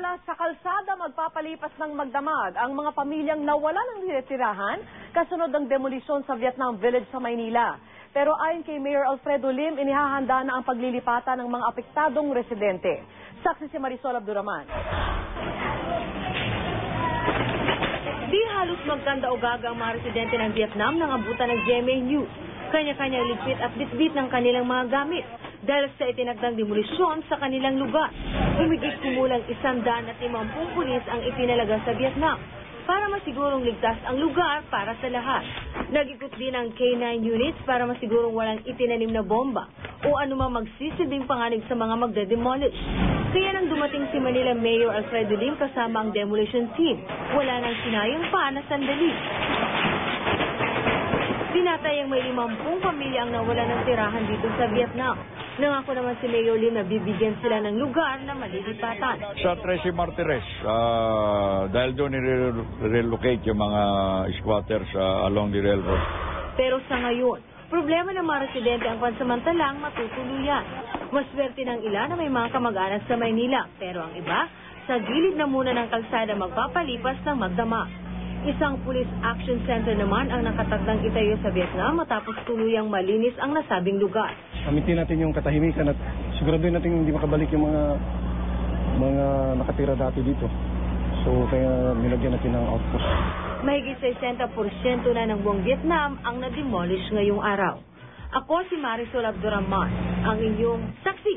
Samantala, sa kalsada magpapalipas ng magdamag ang mga pamilyang nawala ng tirahan kasunod ng demolisyon sa Vietnam Village sa Maynila. Pero ayon kay Mayor Alfredo Lim, inihahanda na ang paglilipatan ng mga apektadong residente. Saksi si Marisol Abduraman. Di halos magkanda o gaga ang mga residente ng Vietnam nang abutan ng GMA News. Kanya-kanya ligpit at bitbit ng kanilang mga gamit dahil sa itinagdang demolisyon sa kanilang lugar. Humigit kumulang isandaan at limampung pulis ang ipinalaga sa Vietnam para masigurong ligtas ang lugar para sa lahat. Nag-ikot din ang K-9 units para masigurong walang itinanim na bomba o anumang magsisilbing panganib sa mga magde-demolish. Kaya nang dumating si Manila Mayor Alfredo Lim kasama ang demolition team, wala nang sinayang pa na sandali. Tinatayang may limampung pamilya ang nawala ng tirahan dito sa Vietnam. Nangako naman si Mayor Lim na bibigyan sila ng lugar na malilipatan. Sa Tracy Martires, ah, dahil doon nire-relocate yung mga squatters ah, along the railroad. Pero sa ngayon, problema ng mga residente ang pansamantalang matutuluyan. Maswerte ng ilan na may mga kamag-anak sa Maynila, pero ang iba, sa gilid na muna ng kalsada magpapalipas ng magdama. Isang police action center naman ang nakatagdang itayo sa Vietnam matapos tuluyang malinis ang nasabing lugar. Gamitin natin yung katahimikan at siguraduhin natin hindi makabalik yung mga mga nakatira dati dito. So kaya nilagyan natin ng outpost. Mahigit 60% na ng buong Vietnam ang na-demolish ngayong araw. Ako si Marisol Abdurrahman, ang inyong saksi.